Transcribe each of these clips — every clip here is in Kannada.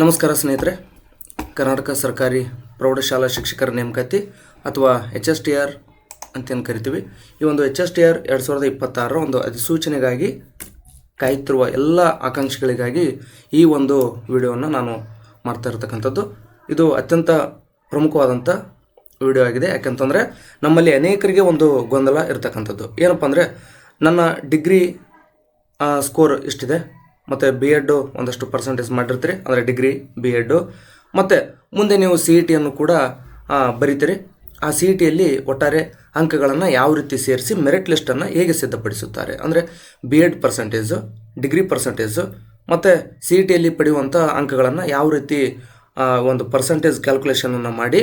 ನಮಸ್ಕಾರ ಸ್ನೇಹಿತರೆ. ಕರ್ನಾಟಕ ಸರ್ಕಾರಿ ಪ್ರೌಢಶಾಲಾ ಶಿಕ್ಷಕರ ನೇಮಕಾತಿ ಅಥವಾ ಎಚ್ ಎಸ್ ಟಿ ಆರ್ ಅಂತೇನು ಕರಿತೀವಿ. ಈ ಒಂದು ಎಚ್ ಎಸ್ ಟಿ ಆರ್ ಎರಡು ಸಾವಿರದ ಇಪ್ಪತ್ತಾರರ ಒಂದು ಅಧಿಸೂಚನೆಗಾಗಿ ಕಾಯುತ್ತಿರುವ ಎಲ್ಲ ಆಕಾಂಕ್ಷಿಗಳಿಗಾಗಿ ಈ ಒಂದು ವಿಡಿಯೋವನ್ನು ನಾನು ಮಾಡ್ತಾ ಇರತಕ್ಕಂಥದ್ದು. ಇದು ಅತ್ಯಂತ ಪ್ರಮುಖವಾದಂಥ ವಿಡಿಯೋ ಆಗಿದೆ. ಯಾಕಂತಂದರೆ ನಮ್ಮಲ್ಲಿ ಅನೇಕರಿಗೆ ಒಂದು ಗೊಂದಲ ಇರತಕ್ಕಂಥದ್ದು. ಏನಪ್ಪ ಅಂದರೆ, ನನ್ನ ಡಿಗ್ರಿ ಸ್ಕೋರ್ ಇಷ್ಟಿದೆ ಮತ್ತು ಬಿ ಎಡ್ಡು ಒಂದಷ್ಟು ಪರ್ಸೆಂಟೇಜ್ ಮಾಡಿರ್ತೀರಿ, ಅಂದರೆ ಡಿಗ್ರಿ ಬಿ ಎಡ್ಡು ಮತ್ತು ಮುಂದೆ ನೀವು ಸಿ ಇ ಟಿಯನ್ನು ಕೂಡ ಬರೀತೀರಿ. ಆ ಸಿ ಇ ಟಿಯಲ್ಲಿ ಒಟ್ಟಾರೆ ಅಂಕಗಳನ್ನು ಯಾವ ರೀತಿ ಸೇರಿಸಿ ಮೆರಿಟ್ ಲಿಸ್ಟನ್ನು ಹೇಗೆ ಸಿದ್ಧಪಡಿಸುತ್ತಾರೆ. ಅಂದರೆ B Ed percentage degree percentage ಮತ್ತು ಸಿ ಇ ಟಿಯಲ್ಲಿ ಪಡೆಯುವಂಥ ಅಂಕಗಳನ್ನು ಯಾವ ರೀತಿ ಒಂದು ಪರ್ಸೆಂಟೇಜ್ ಕ್ಯಾಲ್ಕುಲೇಷನನ್ನು ಮಾಡಿ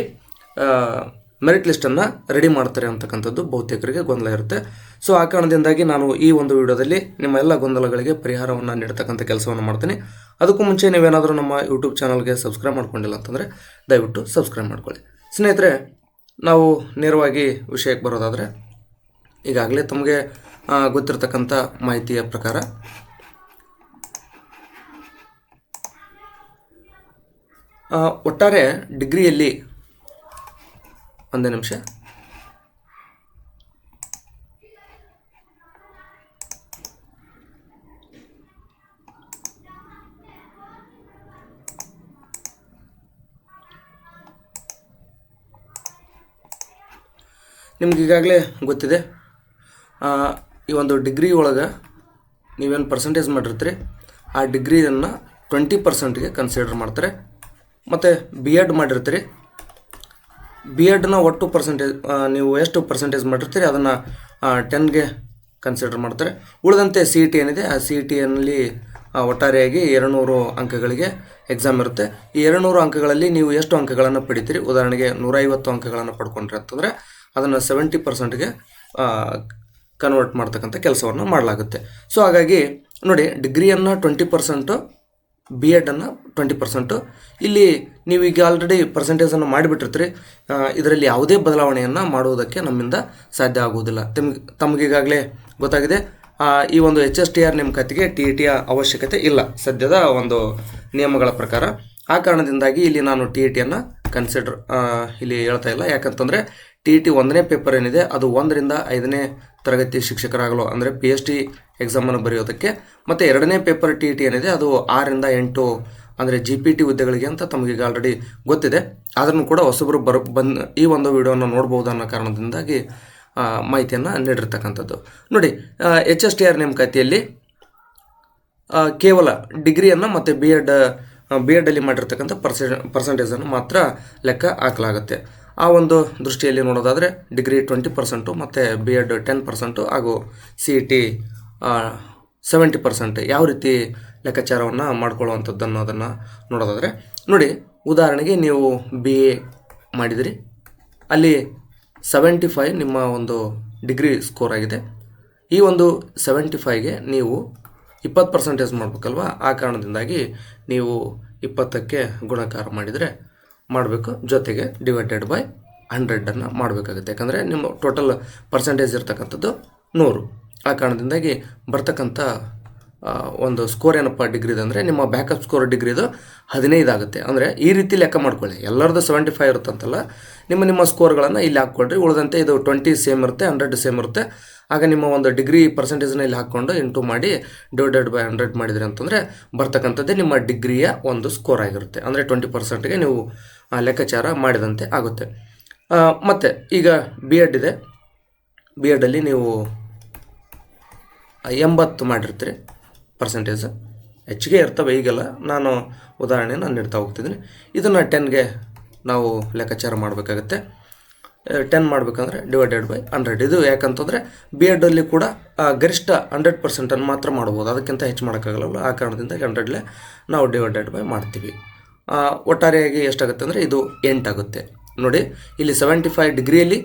ಮೆರಿಟ್ ಲಿಸ್ಟನ್ನು ರೆಡಿ ಮಾಡ್ತಾರೆ ಅಂತಕ್ಕಂಥದ್ದು ಬಹುತೇಕರಿಗೆ ಗೊಂದಲ ಇರುತ್ತೆ. ಸೊ ಆ ಕಾರಣದಿಂದಾಗಿ ನಾನು ಈ ಒಂದು ವಿಡಿಯೋದಲ್ಲಿ ನಿಮ್ಮ ಎಲ್ಲ ಗೊಂದಲಗಳಿಗೆ ಪರಿಹಾರವನ್ನು ನೀಡತಕ್ಕಂಥ ಕೆಲಸವನ್ನು ಮಾಡ್ತೀನಿ. ಅದಕ್ಕೂ ಮುಂಚೆ ನೀವೇನಾದರೂ ನಮ್ಮ ಯೂಟ್ಯೂಬ್ ಚಾನಲ್ಗೆ ಸಬ್ಸ್ಕ್ರೈಬ್ ಮಾಡ್ಕೊಂಡಿಲ್ಲ ಅಂತಂದರೆ ದಯವಿಟ್ಟು ಸಬ್ಸ್ಕ್ರೈಬ್ ಮಾಡ್ಕೊಳ್ಳಿ. ಸ್ನೇಹಿತರೆ, ನಾವು ನೇರವಾಗಿ ವಿಷಯಕ್ಕೆ ಬರೋದಾದರೆ, ಈಗಾಗಲೇ ತಮಗೆ ಗೊತ್ತಿರತಕ್ಕಂಥ ಮಾಹಿತಿಯ ಪ್ರಕಾರ ಒಟ್ಟಾರೆ ಡಿಗ್ರಿಯಲ್ಲಿ ಒಂದೇ ನಿಮಿಷ. ನಿಮ್ಗೆ ಈಗಾಗಲೇ ಗೊತ್ತಿದೆ ಈ ಒಂದು ಡಿಗ್ರಿ ಒಳಗೆ ನೀವೇನು ಪರ್ಸೆಂಟೇಜ್ ಮಾಡಿರ್ತೀರಿ, ಆ ಡಿಗ್ರಿಯನ್ನು ಟ್ವೆಂಟಿ ಪರ್ಸೆಂಟ್ಗೆ ಕನ್ಸಿಡರ್ ಮಾಡ್ತಾರೆ. ಮತ್ತು ಬಿ ಎಡ್ ಮಾಡಿರ್ತೀರಿ ಬಿ ಎಡ್ನ ಒಟ್ಟು ಪರ್ಸೆಂಟೇಜ್ ನೀವು ಎಷ್ಟು ಪರ್ಸೆಂಟೇಜ್ ಮಾಡಿರ್ತೀರಿ, ಅದನ್ನು ಟೆನ್ಗೆ ಕನ್ಸಿಡರ್ ಮಾಡ್ತಾರೆ. ಉಳಿದಂತೆ ಸಿ ಇ ಟಿ ಏನಿದೆ, ಆ ಸಿ ಇ ಟಿಯಲ್ಲಿ ಒಟ್ಟಾರೆಯಾಗಿ ಎರಡುನೂರು ಅಂಕಗಳಿಗೆ ಎಕ್ಸಾಮ್ ಇರುತ್ತೆ. ಈ ಎರಡುನೂರು ಅಂಕಗಳಲ್ಲಿ ನೀವು ಎಷ್ಟು ಅಂಕಗಳನ್ನು ಪಡಿತೀರಿ? ಉದಾಹರಣೆಗೆ ನೂರೈವತ್ತು ಅಂಕಗಳನ್ನು ಪಡ್ಕೊಂಡ್ರಿ ಅಂತಂದರೆ, ಅದನ್ನು ಸೆವೆಂಟಿ ಪರ್ಸೆಂಟ್ಗೆ ಕನ್ವರ್ಟ್ ಮಾಡ್ತಕ್ಕಂಥ ಕೆಲಸವನ್ನು ಮಾಡಲಾಗುತ್ತೆ. ಸೊ ಹಾಗಾಗಿ, ನೋಡಿ ಡಿಗ್ರಿಯನ್ನು ಟ್ವೆಂಟಿ ಪರ್ಸೆಂಟು ಬಿ ಎಡನ್ನು ಟ್ವೆಂಟಿ ಪರ್ಸೆಂಟು ಇಲ್ಲಿ ನೀವು ಈಗ ಆಲ್ರೆಡಿ ಪರ್ಸೆಂಟೇಜನ್ನು ಮಾಡಿಬಿಟ್ಟಿರ್ತೀರಿ. ಇದರಲ್ಲಿ ಯಾವುದೇ ಬದಲಾವಣೆಯನ್ನು ಮಾಡುವುದಕ್ಕೆ ನಮ್ಮಿಂದ ಸಾಧ್ಯ ಆಗುವುದಿಲ್ಲ. ತಮ್ಗೆ ತಮಗೀಗಾಗಲೇ ಗೊತ್ತಾಗಿದೆ. ಈ ಒಂದು ಎಚ್ ಎಸ್ ಟಿ ಆರ್ ನೇಮಕಾತಿಗೆ ಟಿ ಇ ಟಿಯ ಅವಶ್ಯಕತೆ ಇಲ್ಲ. ಸದ್ಯದ ಒಂದು ನಿಯಮಗಳ ಪ್ರಕಾರ. ಆ ಕಾರಣದಿಂದಾಗಿ ಇಲ್ಲಿ ನಾನು ಟಿ ಇ ಟಿಯನ್ನು ಕನ್ಸಿಡರ್ ಇಲ್ಲಿ ಹೇಳ್ತಾ ಇಲ್ಲ. ಯಾಕಂತಂದರೆ ಟಿ ಟಿ ಒಂದನೇ ಪೇಪರ್ ಏನಿದೆ, ಅದು ಒಂದರಿಂದ ಐದನೇ ತರಗತಿ ಶಿಕ್ಷಕರಾಗಲು, ಅಂದರೆ ಪಿ ಎಚ್ ಡಿ ಎಕ್ಸಾಮನ್ನು ಬರೆಯೋದಕ್ಕೆ. ಮತ್ತು ಎರಡನೇ ಪೇಪರ್ ಟಿ ಟಿ ಏನಿದೆ, ಅದು ಆರರಿಂದ ಎಂಟು, ಅಂದರೆ ಜಿ ಪಿ ಟಿ ಹುದ್ದೆಗಳಿಗೆ ಅಂತ ತಮಗೀಗ ಆಲ್ರೆಡಿ ಗೊತ್ತಿದೆ. ಅದನ್ನು ಕೂಡ ಹೊಸಬರು ಬರ, ಬಂದು, ಈ ಒಂದು ವಿಡಿಯೋನ ನೋಡ್ಬೋದು ಅನ್ನೋ ಕಾರಣದಿಂದಾಗಿ ಮಾಹಿತಿಯನ್ನು ನೀಡಿರ್ತಕ್ಕಂಥದ್ದು. ನೋಡಿ ಎಚ್ ಎಸ್ ಟಿ ಆರ್ ನೇಮಕಾತಿಯಲ್ಲಿ ಕೇವಲ ಡಿಗ್ರಿಯನ್ನು ಮತ್ತು ಬಿ ಎಡ್ ಬಿ ಎಡಲ್ಲಿ ಮಾಡಿರ್ತಕ್ಕಂಥ ಪರ್ಸೆ ಪರ್ಸೆಂಟೇಜನ್ನು ಮಾತ್ರ ಲೆಕ್ಕ ಹಾಕಲಾಗುತ್ತೆ. ಆ ಒಂದು ದೃಷ್ಟಿಯಲ್ಲಿ ನೋಡೋದಾದರೆ ಡಿಗ್ರಿ ಟ್ವೆಂಟಿ ಪರ್ಸೆಂಟು ಮತ್ತು ಬಿ ಎಡ್ ಟೆನ್ ಪರ್ಸೆಂಟು ಹಾಗೂ C E T seventy percent ಯಾವ ರೀತಿ ಲೆಕ್ಕಾಚಾರವನ್ನು ಮಾಡ್ಕೊಳ್ಳುವಂಥದ್ದು ಅನ್ನೋದನ್ನು ನೋಡೋದಾದರೆ ನೋಡಿ, ಉದಾಹರಣೆಗೆ ನೀವು ಬಿ ಎ ಮಾಡಿದಿರಿ. ಅಲ್ಲಿ ಸೆವೆಂಟಿ ಫೈವ್ ನಿಮ್ಮ ಒಂದು ಡಿಗ್ರಿ ಸ್ಕೋರ್ ಆಗಿದೆ. ಈ ಒಂದು ಸೆವೆಂಟಿ ಫೈವ್ಗೆ ನೀವು ಇಪ್ಪತ್ತು ಪರ್ಸೆಂಟೇಜ್ ಮಾಡಬೇಕಲ್ವ? ಆ ಕಾರಣದಿಂದಾಗಿ ನೀವು ಇಪ್ಪತ್ತಕ್ಕೆ ಗುಣಕಾರ ಮಾಡಿದರೆ ಮಾಡಬೇಕು, ಜೊತೆಗೆ ಡಿವೈಡೆಡ್ ಬೈ ಹಂಡ್ರೆಡನ್ನು ಮಾಡಬೇಕಾಗುತ್ತೆ. ಯಾಕಂದರೆ ನಿಮ್ಮ ಟೋಟಲ್ ಪರ್ಸೆಂಟೇಜ್ ಇರ್ತಕ್ಕಂಥದ್ದು ನೂರು. ಆ ಕಾರಣದಿಂದಾಗಿ ಬರ್ತಕ್ಕಂಥ ಒಂದು ಸ್ಕೋರ್ ಏನಪ್ಪ ಡಿಗ್ರಿದು ಅಂದರೆ ನಿಮ್ಮ ಬ್ಯಾಕಪ್ ಸ್ಕೋರ್ ಡಿಗ್ರಿದು ಹದಿನೈದು ಆಗುತ್ತೆ. ಅಂದರೆ ಈ ರೀತಿ ಲೆಕ್ಕ ಮಾಡ್ಕೊಳ್ಳಿ. ಎಲ್ಲರದ್ದು ಸೆವೆಂಟಿ ಫೈವ್ ಇರುತ್ತಂತಲ್ಲ, ನಿಮ್ಮ ನಿಮ್ಮ ಸ್ಕೋರ್ಗಳನ್ನು ಇಲ್ಲಿ ಹಾಕ್ಕೊಳ್ರಿ. ಉಳಿದಂತೆ ಇದು ಟ್ವೆಂಟಿ ಸೇಮ್ ಇರುತ್ತೆ ಹಂಡ್ರೆಡ್ ಸೇಮ್ ಇರುತ್ತೆ. ಆಗ ನಿಮ್ಮ ಒಂದು ಡಿಗ್ರಿ ಪರ್ಸೆಂಟೇಜ್ನ ಇಲ್ಲಿ ಹಾಕ್ಕೊಂಡು ಇಂಟು ಮಾಡಿ ಡಿವೈಡೆಡ್ ಬೈ ಹಂಡ್ರೆಡ್ ಮಾಡಿದ್ರಿ ಅಂತಂದರೆ ಬರ್ತಕ್ಕಂಥದ್ದೇ ನಿಮ್ಮ ಡಿಗ್ರಿಯ ಒಂದು ಸ್ಕೋರ್ ಆಗಿರುತ್ತೆ. ಅಂದರೆ ಟ್ವೆಂಟಿ ಪರ್ಸೆಂಟ್ಗೆ ನೀವು ಲೆಕ್ಕಾಚಾರ ಮಾಡಿದಂತೆ ಆಗುತ್ತೆ. ಮತ್ತು ಈಗ ಬಿ ಎಡ್ ಇದೆ. ಬಿ ಎಡಲ್ಲಿ ನೀವು ಎಂಬತ್ತು ಮಾಡಿರ್ತೀರಿ ಪರ್ಸೆಂಟೇಜ್ ಹೆಚ್ಚಿಗೆ ಇರ್ತವೆ ಈಗೆಲ್ಲ. ನಾನು ಉದಾಹರಣೆಯನ್ನು ನೀಡ್ತಾ ಹೋಗ್ತಿದ್ದೀನಿ. ಇದನ್ನು ಟೆನ್ಗೆ ನಾವು ಲೆಕ್ಕಾಚಾರ ಮಾಡಬೇಕಾಗತ್ತೆ. ಟೆನ್ ಮಾಡಬೇಕಂದ್ರೆ ಡಿವೈಡೆಡ್ ಬೈ ಹಂಡ್ರೆಡ್ ಇದು ಯಾಕಂತಂದರೆ ಬಿ ಎಡಲ್ಲಿ ಕೂಡ ಗರಿಷ್ಠ ಹಂಡ್ರೆಡ್ ಪರ್ಸೆಂಟನ್ನು ಮಾತ್ರ ಮಾಡ್ಬೋದು. ಅದಕ್ಕಿಂತ ಹೆಚ್ಚು ಮಾಡೋಕ್ಕಾಗಲ್ಲ. ಆ ಕಾರಣದಿಂದ ಹಂಡ್ರೆಡ್ಲೆ ನಾವು ಡಿವೈಡೆಡ್ ಬೈ ಮಾಡ್ತೀವಿ. ಒಟ್ಟಾರೆಯಾಗಿ ಎಷ್ಟಾಗುತ್ತೆ ಅಂದರೆ ಇದು ಎಂಟಾಗುತ್ತೆ. ನೋಡಿ, ಇಲ್ಲಿ ಸೆವೆಂಟಿ ಫೈವ್ ಡಿಗ್ರಿಯಲ್ಲಿ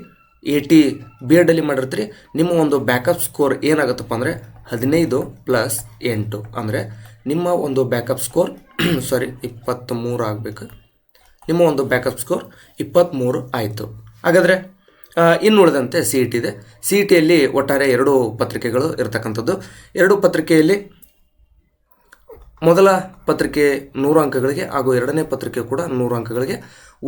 ಏಯ್ಟಿ ಬಿ ಎಡಲ್ಲಿ ಮಾಡಿರ್ತೀರಿ, ನಿಮ್ಮ ಒಂದು ಬ್ಯಾಕಪ್ ಸ್ಕೋರ್ ಏನಾಗುತ್ತಪ್ಪ ಅಂದರೆ ಹದಿನೈದು ಪ್ಲಸ್ ಎಂಟು. ಅಂದರೆ ನಿಮ್ಮ ಒಂದು ಬ್ಯಾಕಪ್ ಸ್ಕೋರ್ ಸಾರಿ ಇಪ್ಪತ್ತ್ಮೂರು ಆಗಬೇಕು. ನಿಮ್ಮ ಒಂದು ಬ್ಯಾಕಪ್ ಸ್ಕೋರ್ ಇಪ್ಪತ್ತ್ಮೂರು ಆಯಿತು. ಹಾಗಾದರೆ ಇನ್ನು ಉಳಿದಂತೆ ಸಿ ಇ ಟಿ ಇದೆ. ಸಿ ಇ ಟಿಯಲ್ಲಿ ಒಟ್ಟಾರೆ ಎರಡು ಪತ್ರಿಕೆಗಳು ಇರತಕ್ಕಂಥದ್ದು. ಎರಡು ಪತ್ರಿಕೆಯಲ್ಲಿ ಮೊದಲ ಪತ್ರಿಕೆ ನೂರು ಅಂಕಗಳಿಗೆ ಹಾಗೂ ಎರಡನೇ ಪತ್ರಿಕೆ ಕೂಡ ನೂರು ಅಂಕಗಳಿಗೆ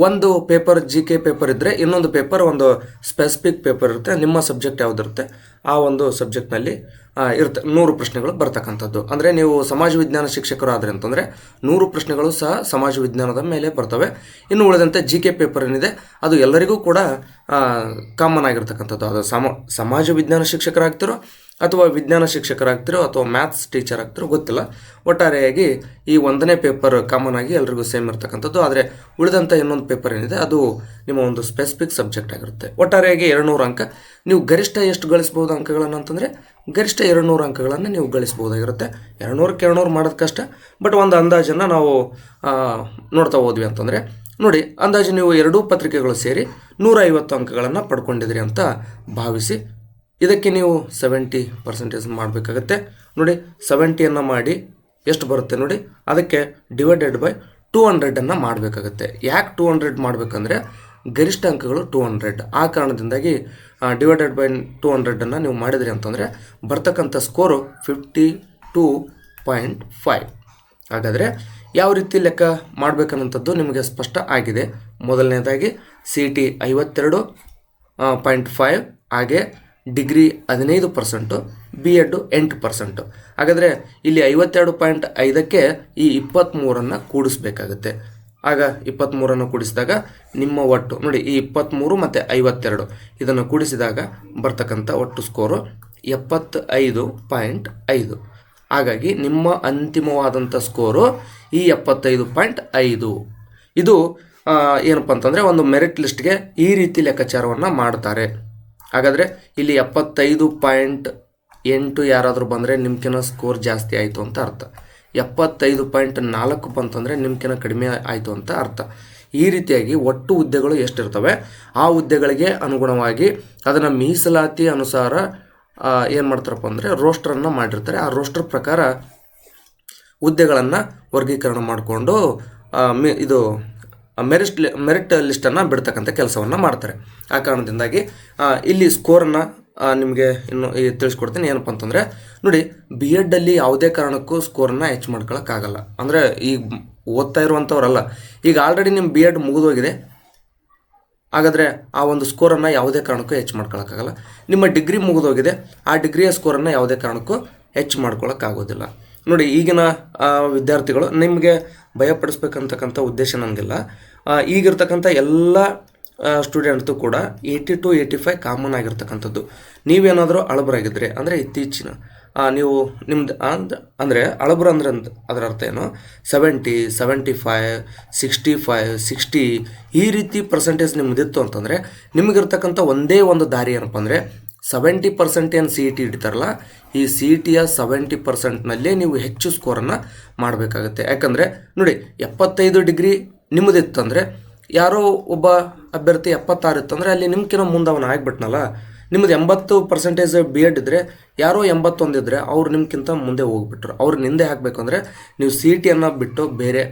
ಒಂದು ಪೇಪರ್ ಜಿ ಕೆ ಪೇಪರ್ ಇದ್ದರೆ ಇನ್ನೊಂದು ಪೇಪರ್, ಒಂದು ಸ್ಪೆಸಿಫಿಕ್ ಪೇಪರ್ ಇರುತ್ತೆ. ನಿಮ್ಮ ಸಬ್ಜೆಕ್ಟ್ ಯಾವುದಿರುತ್ತೆ? ಆ ಒಂದು ಸಬ್ಜೆಕ್ಟ್ನಲ್ಲಿ ಇರುತ್ತೆ. ನೂರು ಪ್ರಶ್ನೆಗಳು ಬರ್ತಕ್ಕಂಥದ್ದು. ಅಂದರೆ ನೀವು ಸಮಾಜ ವಿಜ್ಞಾನ ಶಿಕ್ಷಕರು ಆದರೆ ಅಂತಂದರೆ ನೂರು ಪ್ರಶ್ನೆಗಳು ಸಹ ಸಮಾಜ ವಿಜ್ಞಾನದ ಮೇಲೆ ಬರ್ತವೆ. ಇನ್ನು ಉಳಿದಂತೆ ಜಿ ಕೆ ಪೇಪರ್ ಏನಿದೆ, ಅದು ಎಲ್ಲರಿಗೂ ಕೂಡ ಕಾಮನ್ ಆಗಿರ್ತಕ್ಕಂಥದ್ದು. ಅದು ಸಮ, ಸಮಾಜ ವಿಜ್ಞಾನ ಶಿಕ್ಷಕರಾಗ್ತಿರೋ ಅಥವಾ ವಿಜ್ಞಾನ ಶಿಕ್ಷಕರಾಗ್ತಿರೋ ಅಥವಾ ಮ್ಯಾಥ್ಸ್ ಟೀಚರ್ ಆಗ್ತಿರೋ, ಗೊತ್ತಿಲ್ಲ. ಒಟ್ಟಾರೆಯಾಗಿ ಈ ಒಂದನೇ ಪೇಪರ್ ಕಾಮನ್ ಆಗಿ ಎಲ್ರಿಗೂ ಸೇಮ್ ಇರ್ತಕ್ಕಂಥದ್ದು. ಆದರೆ ಉಳಿದಂಥ ಇನ್ನೊಂದು ಪೇಪರ್ ಏನಿದೆ, ಅದು ನಿಮ್ಮ ಒಂದು ಸ್ಪೆಸಿಫಿಕ್ ಸಬ್ಜೆಕ್ಟ್ ಆಗಿರುತ್ತೆ. ಒಟ್ಟಾರೆಯಾಗಿ ಎರಡುನೂರು ಅಂಕ. ನೀವು ಗರಿಷ್ಠ ಎಷ್ಟು ಗಳಿಸ್ಬೋದು ಅಂಕಗಳನ್ನು ಅಂತಂದರೆ, ಗರಿಷ್ಠ ಎರಡುನೂರು ಅಂಕಗಳನ್ನು ನೀವು ಗಳಿಸ್ಬೋದಾಗಿರುತ್ತೆ. ಎರಡುನೂರಕ್ಕೆ ಎರಡುನೂರು ಮಾಡೋದು ಕಷ್ಟ. ಬಟ್ ಒಂದು ಅಂದಾಜನ್ನು ನಾವು ನೋಡ್ತಾ ಹೋದ್ವಿ ಅಂತಂದರೆ, ನೋಡಿ, ಅಂದಾಜು ನೀವು ಎರಡೂ ಪತ್ರಿಕೆಗಳು ಸೇರಿ ನೂರೈವತ್ತು ಅಂಕಗಳನ್ನು ಪಡ್ಕೊಂಡಿದ್ರಿ ಅಂತ ಭಾವಿಸಿ ಇದಕ್ಕೆ ನೀವು ಸೆವೆಂಟಿ ಪರ್ಸೆಂಟೇಜ್ ಮಾಡಬೇಕಾಗತ್ತೆ. ನೋಡಿ ಸೆವೆಂಟಿಯನ್ನು ಮಾಡಿ ಎಷ್ಟು ಬರುತ್ತೆ ನೋಡಿ, ಅದಕ್ಕೆ ಡಿವೈಡೆಡ್ ಬೈ ಟೂ ಹಂಡ್ರೆಡನ್ನು ಮಾಡಬೇಕಾಗತ್ತೆ. ಯಾಕೆ ಟೂ ಹಂಡ್ರೆಡ್ ಮಾಡಬೇಕಂದ್ರೆ ಗರಿಷ್ಠ ಅಂಕಗಳು ಟೂ ಹಂಡ್ರೆಡ್ ಆ ಕಾರಣದಿಂದಾಗಿ ಡಿವೈಡೆಡ್ ಬೈ ಟೂ ಹಂಡ್ರೆಡನ್ನು ನೀವು ಮಾಡಿದ್ರಿ ಅಂತಂದರೆ ಬರ್ತಕ್ಕಂಥ score fifty two point five ಹಾಗಾದರೆ ಯಾವ ರೀತಿ ಲೆಕ್ಕ ಮಾಡಬೇಕನ್ನೋಂಥದ್ದು ನಿಮಗೆ ಸ್ಪಷ್ಟ ಆಗಿದೆ. ಮೊದಲನೇದಾಗಿ ಸಿ ಟಿ ಐವತ್ತೆರಡು ಪಾಯಿಂಟ್ ಫೈವ್ ಹಾಗೆ ಡಿಗ್ರಿ ಹದಿನೈದು ಪರ್ಸೆಂಟು ಬಿ ಎಡ್ಡು ಎಂಟು ಪರ್ಸೆಂಟು. ಹಾಗಾದರೆ ಇಲ್ಲಿ ಐವತ್ತೆರಡು ಪಾಯಿಂಟ್ ಐದಕ್ಕೆ ಈ ಇಪ್ಪತ್ತ್ಮೂರನ್ನು ಕೂಡಿಸ್ಬೇಕಾಗುತ್ತೆ. ಆಗ ಇಪ್ಪತ್ತ್ಮೂರನ್ನು ಕೂಡಿಸಿದಾಗ ನಿಮ್ಮ ಒಟ್ಟು, ನೋಡಿ ಈ ಇಪ್ಪತ್ತ್ಮೂರು ಮತ್ತು ಐವತ್ತೆರಡು, ಇದನ್ನು ಕೂಡಿಸಿದಾಗ ಬರ್ತಕ್ಕಂಥ ಒಟ್ಟು ಸ್ಕೋರು ಎಪ್ಪತ್ತೈದು ಪಾಯಿಂಟ್ ಐದು. ಹಾಗಾಗಿ ನಿಮ್ಮ ಅಂತಿಮವಾದಂಥ ಸ್ಕೋರು ಈ ಎಪ್ಪತ್ತೈದು ಪಾಯಿಂಟ್ ಐದು. ಇದು ಏನಪ್ಪ ಅಂತಂದರೆ ಒಂದು ಮೆರಿಟ್ ಲಿಸ್ಟ್ಗೆ ಈ ರೀತಿ ಲೆಕ್ಕಾಚಾರವನ್ನು ಮಾಡ್ತಾರೆ. ಹಾಗಾದರೆ ಇಲ್ಲಿ ಎಪ್ಪತ್ತೈದು ಪಾಯಿಂಟ್ ಎಂಟು ಯಾರಾದರೂ ಬಂದರೆ ನಿಮ್ಕಿನ ಸ್ಕೋರ್ ಜಾಸ್ತಿ ಆಯಿತು ಅಂತ ಅರ್ಥ. ಎಪ್ಪತ್ತೈದು ಪಾಯಿಂಟ್ ನಾಲ್ಕು ಬಂತಂದರೆ ನಿಮ್ಕಿನ ಕಡಿಮೆ ಆಯಿತು ಅಂತ ಅರ್ಥ. ಈ ರೀತಿಯಾಗಿ ಒಟ್ಟು ಹುದ್ದೆಗಳು ಎಷ್ಟಿರ್ತವೆ? ಆ ಹುದ್ದೆಗಳಿಗೆ ಅನುಗುಣವಾಗಿ ಅದನ್ನು ಮೀಸಲಾತಿ ಅನುಸಾರ ಏನು ಮಾಡ್ತಾರಪ್ಪ ಅಂದರೆ ರೋಸ್ಟ್ರನ್ನು ಮಾಡಿರ್ತಾರೆ. ಆ ರೋಸ್ಟರ್ ಪ್ರಕಾರ ಹುದ್ದೆಗಳನ್ನು ವರ್ಗೀಕರಣ ಮಾಡಿಕೊಂಡು ಇದು ಮೆರಿಟ್ ಮೆರಿಟ್ ಲಿಸ್ಟನ್ನು ಬಿಡ್ತಕ್ಕಂಥ ಕೆಲಸವನ್ನು ಮಾಡ್ತಾರೆ. ಆ ಕಾರಣದಿಂದಾಗಿ ಇಲ್ಲಿ ಸ್ಕೋರನ್ನು ನಿಮಗೆ ಇನ್ನು ತಿಳಿಸ್ಕೊಡ್ತೀನಿ. ಏನಪ್ಪ ಅಂತಂದರೆ, ನೋಡಿ ಬಿ ಎಡ್ಡಲ್ಲಿ ಯಾವುದೇ ಕಾರಣಕ್ಕೂ ಸ್ಕೋರನ್ನು ಹೆಚ್ಚು ಮಾಡ್ಕೊಳಕ್ಕಾಗಲ್ಲ. ಅಂದರೆ ಈಗ ಓದ್ತಾ ಇರುವಂಥವ್ರಲ್ಲ ಈಗ ಆಲ್ರೆಡಿ ನಿಮ್ಮ ಬಿ ಎಡ್ ಮುಗಿದೋಗಿದೆ. ಹಾಗಾದರೆ ಆ ಒಂದು ಸ್ಕೋರನ್ನು ಯಾವುದೇ ಕಾರಣಕ್ಕೂ ಹೆಚ್ಚು ಮಾಡ್ಕೊಳ್ಳೋಕ್ಕಾಗಲ್ಲ ನಿಮ್ಮ ಡಿಗ್ರಿ ಮುಗಿದೋಗಿದೆ. ಆ ಡಿಗ್ರಿಯ ಸ್ಕೋರನ್ನು ಯಾವುದೇ ಕಾರಣಕ್ಕೂ ಹೆಚ್ಚು ಮಾಡ್ಕೊಳಕ್ಕಾಗೋದಿಲ್ಲ. ನೋಡಿ, ಈಗಿನ ವಿದ್ಯಾರ್ಥಿಗಳು ನಿಮಗೆ ಭಯಪಡಿಸ್ಬೇಕಂತಕ್ಕಂಥ ಉದ್ದೇಶ ನನಗಿಲ್ಲ ಈಗಿರ್ತಕ್ಕಂಥ ಎಲ್ಲ ಸ್ಟೂಡೆಂಟ್ದು ಕೂಡ eighty to eighty five common ಆಗಿರ್ತಕ್ಕಂಥದ್ದು. ನೀವೇನಾದರೂ ಅಳಬರಾಗಿದ್ದರೆ ಅಂದರೆ ಇತ್ತೀಚಿನ ನೀವು ನಿಮ್ದು ಅಂದ, ಅಂದರೆ ಅಳಬ್ರ ಅಂದ್ರೆ ಅಂದ್- ಅದರ ಅರ್ಥ ಏನು? Seventy seventy five sixty five sixty ಈ ರೀತಿ ಪರ್ಸೆಂಟೇಜ್ ನಿಮ್ಮದಿತ್ತು ಅಂತಂದರೆ ನಿಮಗಿರ್ತಕ್ಕಂಥ ಒಂದೇ ಒಂದು ದಾರಿ ಏನಪ್ಪ ಅಂದರೆ ಸೆವೆಂಟಿ ಪರ್ಸೆಂಟ್ ಏನು ಸಿ ಇ ಟಿ ಇಡ್ತಾರಲ್ಲ, ಈ ಸಿ ಇ ಟಿಯ ಸೆವೆಂಟಿ ಪರ್ಸೆಂಟ್ನಲ್ಲೇ ನೀವು ಹೆಚ್ಚು ಸ್ಕೋರನ್ನು ಮಾಡಬೇಕಾಗುತ್ತೆ. ಯಾಕಂದರೆ, ನೋಡಿ, ಎಪ್ಪತ್ತೈದು ಡಿಗ್ರಿ ನಿಮ್ಮದಿತ್ತಂದರೆ, ಯಾರೋ ಒಬ್ಬ ಅಭ್ಯರ್ಥಿ ಎಪ್ಪತ್ತಾರು ಇತ್ತಂದರೆ ಅಲ್ಲಿ ನಿಮ್ಗಿನ ಮುಂದೆ ಅವನು ಆಗಿಬಿಟ್ನಲ್ಲ ನಿಮ್ಮದು ಎಂಬತ್ತು ಪರ್ಸೆಂಟೇಜ್ ಬಿ ಎಡ್ ಇದ್ದರೆ ಯಾರೋ ಎಂಬತ್ತೊಂದು ಇದ್ದರೆ ಅವ್ರು ನಿಮ್ಗಿಂತ ಮುಂದೆ ಹೋಗ್ಬಿಟ್ರು. ಅವ್ರು ನಿಂದೆ ಹಾಕಬೇಕು ಅಂದರೆ ನೀವು ಸಿ ಇ ಟಿಯನ್ನು ಬಿಟ್ಟು ಬೇರೆ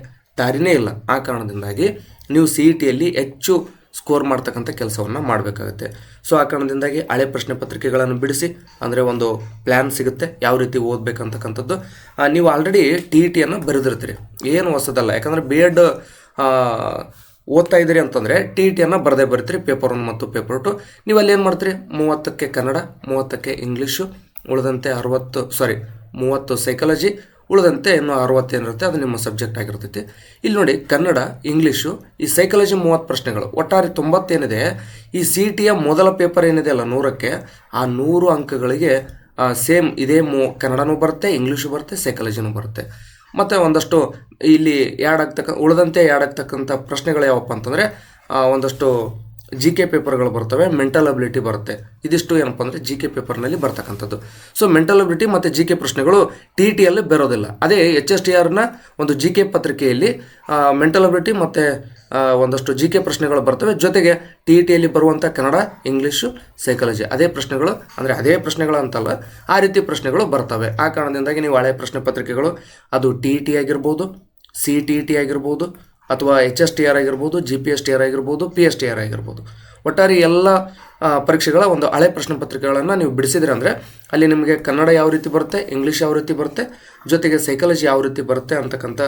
ದಾರಿನೇ ಇಲ್ಲ. ಆ ಕಾರಣದಿಂದಾಗಿ ನೀವು ಸಿ ಇ ಟಿಯಲ್ಲಿ ಹೆಚ್ಚು ಸ್ಕೋರ್ ಮಾಡ್ತಕ್ಕಂಥ ಕೆಲಸವನ್ನು ಮಾಡಬೇಕಾಗುತ್ತೆ. ಸೊ ಆ ಕಾರಣದಿಂದಾಗಿ ಹಳೆ ಪ್ರಶ್ನೆ ಪತ್ರಿಕೆಗಳನ್ನು ಬಿಡಿಸಿ, ಅಂದರೆ ಒಂದು ಪ್ಲ್ಯಾನ್ ಸಿಗುತ್ತೆ, ಯಾವ ರೀತಿ ಓದಬೇಕಂತಕ್ಕಂಥದ್ದು. ನೀವು ಆಲ್ರೆಡಿ ಟಿ ಇ ಟಿಯನ್ನು ಬರೆದಿರ್ತೀರಿ. ಏನು ಹೊಸದಲ್ಲ. ಯಾಕಂದರೆ ಬಿ ಎಡ್ ಓದ್ತಾ ಇದ್ದೀರಿ ಅಂತಂದರೆ ಟಿ ಇ ಟಿಯನ್ನು ಬರದೇ ಬರ್ತೀರಿ ಪೇಪರ್ ಒನ್ ಮತ್ತು ಪೇಪರ್ ಟು ನೀವು ಅಲ್ಲಿ ಏನು ಮಾಡ್ತೀರಿ? ಮೂವತ್ತಕ್ಕೆ ಕನ್ನಡ, ಮೂವತ್ತಕ್ಕೆ ಇಂಗ್ಲೀಷು ಉಳಿದಂತೆ ಅರವತ್ತು ಸಾರಿ ಮೂವತ್ತು ಸೈಕಾಲಜಿ ಉಳಿದಂತೆ ಇನ್ನು ಅರವತ್ತೇನಿರುತ್ತೆ ಅದು ನಿಮ್ಮ ಸಬ್ಜೆಕ್ಟ್ ಆಗಿರ್ತೈತಿ. ಇಲ್ಲಿ ನೋಡಿ, ಕನ್ನಡ ಇಂಗ್ಲೀಷು ಈ ಸೈಕಾಲಜಿ ಮೂವತ್ತು ಪ್ರಶ್ನೆಗಳು. ಒಟ್ಟಾರೆ ತೊಂಬತ್ತೇನಿದೆ, ಈ ಸಿ ಟಿಯ ಮೊದಲ ಪೇಪರ್ ಏನಿದೆ ಅಲ್ಲ, ನೂರಕ್ಕೆ, ಆ ನೂರು ಅಂಕಗಳಿಗೆ ಸೇಮ್ ಇದೇ ಮೂ, ಕನ್ನಡನೂ ಬರುತ್ತೆ ಇಂಗ್ಲೀಷು ಬರುತ್ತೆ ಸೈಕಾಲಜಿನೂ ಬರುತ್ತೆ. ಮತ್ತು ಒಂದಷ್ಟು ಇಲ್ಲಿ ಯಾಡ್ ಆಗ್ತಕ್ಕ, ಉಳಿದಂತೆ ಯಾಡಾಗ್ತಕ್ಕಂಥ ಪ್ರಶ್ನೆಗಳು ಯಾವಪ್ಪ ಅಂತಂದರೆ ಒಂದಷ್ಟು ಜಿ ಕೆ ಪೇಪರ್ಗಳು ಬರ್ತವೆ ಮೆಂಟಲ್ ಅಬಿಲಿಟಿ ಬರುತ್ತೆ. ಇದಿಷ್ಟು ಏನಪ್ಪ ಅಂದರೆ ಜಿ ಕೆ ಪೇಪರ್ನಲ್ಲಿ ಬರ್ತಕ್ಕಂಥದ್ದು. ಸೊ ಮೆಂಟಲ್ ಅಬಿಲಿಟಿ ಮತ್ತು ಜಿ ಕೆ ಪ್ರಶ್ನೆಗಳು ಟಿ ಟಿಯಲ್ಲಿ ಬರೋದಿಲ್ಲ. ಅದೇ ಎಚ್ ಎಸ್ ಟಿ ಆರ್ನ ಒಂದು ಜಿ ಕೆ ಪತ್ರಿಕೆಯಲ್ಲಿ ಮೆಂಟಲ್ ಅಬಿಲಿಟಿ ಮತ್ತು ಒಂದಷ್ಟು ಜಿ ಕೆ ಪ್ರಶ್ನೆಗಳು ಬರ್ತವೆ. ಜೊತೆಗೆ ಟಿ ಇ ಟಿಯಲ್ಲಿ ಬರುವಂಥ ಕನ್ನಡ ಇಂಗ್ಲೀಷು ಸೈಕಾಲಜಿ ಅದೇ ಪ್ರಶ್ನೆಗಳು, ಅಂದರೆ ಅದೇ ಪ್ರಶ್ನೆಗಳು ಅಂತಲ್ಲ, ಆ ರೀತಿ ಪ್ರಶ್ನೆಗಳು ಬರ್ತವೆ. ಆ ಕಾರಣದಿಂದಾಗಿ ನೀವು ಹಳೆ ಪ್ರಶ್ನೆ ಪತ್ರಿಕೆಗಳು, ಅದು ಟಿ ಇ ಟಿ ಆಗಿರ್ಬೋದು ಸಿ ಟಿ ಇ ಟಿ ಆಗಿರ್ಬೋದು ಅಥವಾ ಎಚ್ ಎಸ್ ಟಿ ಆರ್ ಆಗಿರ್ಬೋದು G P S T R ಆಗಿರ್ಬೋದು ಪಿ ಎಸ್ ಟಿ ಆರ್ ಆಗಿರ್ಬೋದು. ಒಟ್ಟಾರೆ ಎಲ್ಲ ಪರೀಕ್ಷೆಗಳ ಒಂದು ಹಳೆ ಪ್ರಶ್ನೆ ಪತ್ರಿಕೆಗಳನ್ನು ನೀವು ಬಿಡಿಸಿದ್ರಿ ಅಂದರೆ ಅಲ್ಲಿ ನಿಮಗೆ ಕನ್ನಡ ಯಾವ ರೀತಿ ಬರುತ್ತೆ ಇಂಗ್ಲೀಷ್ ಯಾವ ರೀತಿ ಬರುತ್ತೆ, ಜೊತೆಗೆ ಸೈಕಾಲಜಿ ಯಾವ ರೀತಿ ಬರುತ್ತೆ ಅಂತಕ್ಕಂಥ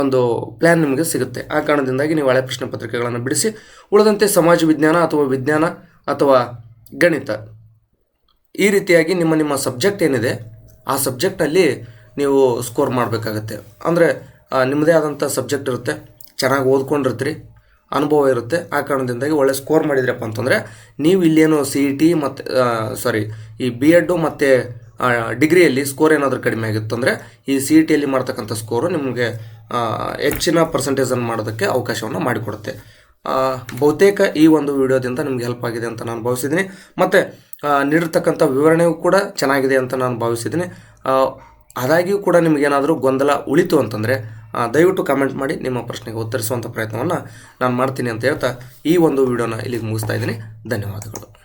ಒಂದು ಪ್ಲ್ಯಾನ್ ನಿಮಗೆ ಸಿಗುತ್ತೆ. ಆ ಕಾರಣದಿಂದಾಗಿ ನೀವು ಹಳೆ ಪ್ರಶ್ನೆ ಪತ್ರಿಕೆಗಳನ್ನು ಬಿಡಿಸಿ, ಉಳಿದಂತೆ ಸಮಾಜ ವಿಜ್ಞಾನ ಅಥವಾ ವಿಜ್ಞಾನ ಅಥವಾ ಗಣಿತ, ಈ ರೀತಿಯಾಗಿ ನಿಮ್ಮ ನಿಮ್ಮ ಸಬ್ಜೆಕ್ಟ್ ಏನಿದೆ, ಆ ಸಬ್ಜೆಕ್ಟಲ್ಲಿ ನೀವು ಸ್ಕೋರ್ ಮಾಡಬೇಕಾಗತ್ತೆ. ಅಂದರೆ ನಿಮ್ಮದೇ ಆದಂಥ ಸಬ್ಜೆಕ್ಟ್ ಇರುತ್ತೆ. ಚೆನ್ನಾಗಿ ಓದ್ಕೊಂಡಿರ್ತೀರಿ, ಅನುಭವ ಇರುತ್ತೆ. ಆ ಕಾರಣದಿಂದಾಗಿ ಒಳ್ಳೆ ಸ್ಕೋರ್ ಮಾಡಿದ್ರಪ್ಪ ಅಂತಂದರೆ, ನೀವು ಇಲ್ಲೇನು ಸಿ ಇ ಟಿ ಮತ್ತು ಸಾರಿ ಈ ಬಿ ಎಡ್ಡು ಮತ್ತು ಡಿಗ್ರಿಯಲ್ಲಿ ಸ್ಕೋರ್ ಏನಾದರೂ ಕಡಿಮೆ ಆಗಿತ್ತು ಅಂದರೆ, ಈ ಸಿ ಇ ಟಿಯಲ್ಲಿ ಮಾಡ್ತಕ್ಕಂಥ ಸ್ಕೋರು ನಿಮಗೆ ಹೆಚ್ಚಿನ ಪರ್ಸೆಂಟೇಜನ್ನು ಮಾಡೋದಕ್ಕೆ ಅವಕಾಶವನ್ನು ಮಾಡಿಕೊಡುತ್ತೆ. ಬಹುತೇಕ ಈ ಒಂದು ವಿಡಿಯೋದಿಂದ ನಿಮ್ಗೆ ಹೆಲ್ಪ್ ಆಗಿದೆ ಅಂತ ನಾನು ಭಾವಿಸಿದ್ದೀನಿ. ಮತ್ತು ನೀಡಿರ್ತಕ್ಕಂಥ ವಿವರಣೆಯೂ ಕೂಡ ಚೆನ್ನಾಗಿದೆ ಅಂತ ನಾನು ಭಾವಿಸಿದ್ದೀನಿ. ಆದಾಗ್ಯೂ ಕೂಡ ನಿಮಗೇನಾದರೂ ಗೊಂದಲ ಉಳಿತು ಅಂತಂದರೆ ದಯವಿಟ್ಟು ಕಾಮೆಂಟ್ ಮಾಡಿ ನಿಮ್ಮ ಪ್ರಶ್ನೆಗೆ ಉತ್ತರಿಸುವಂಥ ಪ್ರಯತ್ನವನ್ನು ನಾನು ಮಾಡ್ತೀನಿ ಅಂತ ಹೇಳ್ತಾ ಈ ಒಂದು ವಿಡಿಯೋನ ಇಲ್ಲಿಗೆ ಮುಗಿಸ್ತಾ ಇದ್ದೀನಿ. ಧನ್ಯವಾದಗಳು.